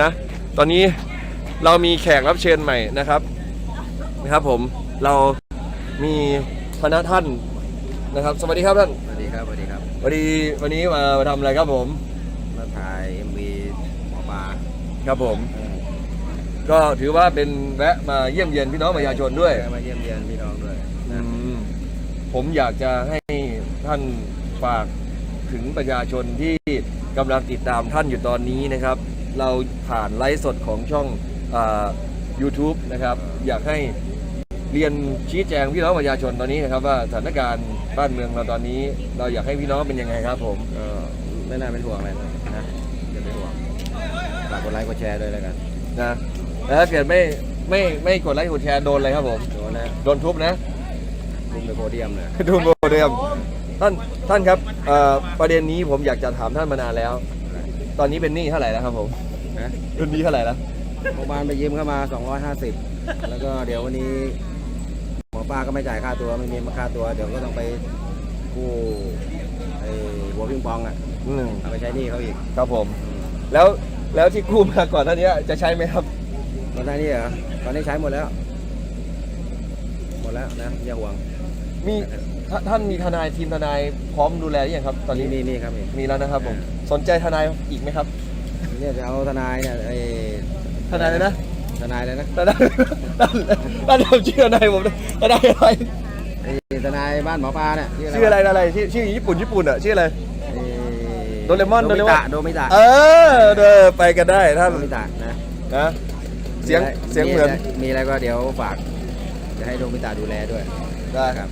นะ ตอนนี้เรามีแขกรับเชิญใหม่นะครับนะครับผมเรามีคณะท่านนะครับ สวัสดีครับท่านสวัสดีครับสวัสดีครับวันนี้วันนี้มามาทำอะไรครับผมมาถ่าย MV หมอปลาครับผม ก็ถือว่าเป็นแวะมาเยี่ยมเยียนพี่น้องประชาชนด้วย มาเยี่ยมเยียนพี่น้องด้วยอืมผมอยากจะให้ท่านฝากถึงประชาชนที่กำลังติดตามท่านอยู่ตอนนี้นะครับ เราผ่านไลฟ์สดของช่องอา YouTube นะครับ อยากให้เรียนชี้แจงพี่น้องประชาชนตอนนี้นะครับว่าสถานการณ์บ้านเมืองเราตอนนี้ เราอยากให้พี่น้องเป็นยังไงครับ ผมก็ไม่น่าเป็นห่วงอะไรเลยนะอย่าเป็นห่วงฝากกดไลค์กดแชร์ด้วยแล้วกันนะแล้วถ้าเกิดไม่ไม่ไม่กดไลค์กดแชร์โดนอะไรครับผมโดนนะโดนทุบนะลุมในโพเดียมเลยดูโมเดลท่านท่านครับเอ่อประเด็นนี้ผมอยากจะถามท่านมานานแล้ว ตอนนี้เป็นหนี้เท่าไหร่แล้วครับผมนะเป็นหนี้เท่าไหร่แล้วโรงพยาบาลไปยืมเข้ามา 250 แล้วก็เดี๋ยววันนี้หมอปลาก็ไม่จ่ายค่าตัวไม่มีมาค่าตัวเดี๋ยวก็ต้องไปกู้ไอ้หัวพิงปองอะอืมเอาไปใช้หนี้เขาอีกครับผมอืมแล้วแล้วที่กู้มาก่อนหน้านี้จะใช้ไหมครับตอนนี้เหรอตอนนี้ใช้หมดแล้ว หมดแล้วนะอย่าห่วง มีท่าท่านมีทนายทีมทนายพร้อมดูแลหรือยังครับ ตอนนี้นี่นี่ครับนี่มีแล้วนะครับผมสนใจทนายอีกไหมครับ เนี่ยจะเอาทนายเนี่ยไอ้ทนายเลยนะทนายเลยนะทนายท่านท่านจำชื่อทนายผมด้วยทนายอะไรไอ้ทนายบ้านหมอปลาเนี่ยชื่ออะไรอะไรชื่อชื่อญี่ปุ่นญี่ปุ่นอะชื่ออะไรไอ้โดเรมอนโดโดเรมิมอนตะโดมิตะเออเดินไปกันได้ท่านโดมิตะนะนะเสียงเสียงเหมือนมีอะไรก็เดี๋ยวฝากจะให้โดมิตะดูแลด้วยได้ครับ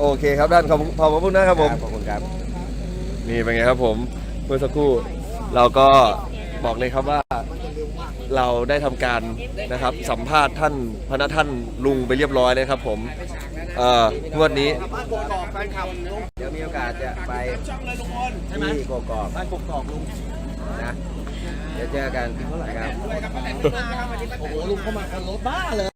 โอเคครับท่านขอบคุณขอบคุณนะครับผม ขอบคุณครับ นี่เป็นไงครับผมเมื่อสักครู่เราก็บอกเลยครับว่าเราได้ทำการนะครับสัมภาษณ์ท่านพนักท่านลุงไปเรียบร้อยนะครับผมเอ่องวดนี้เดี๋ยวมีโอกาสจะไปที่กกอกบ้านกกอกลุงนะเดี๋ยวเจอกันนะครับโอ้โหลุงเข้ามากันรถบ้าเลย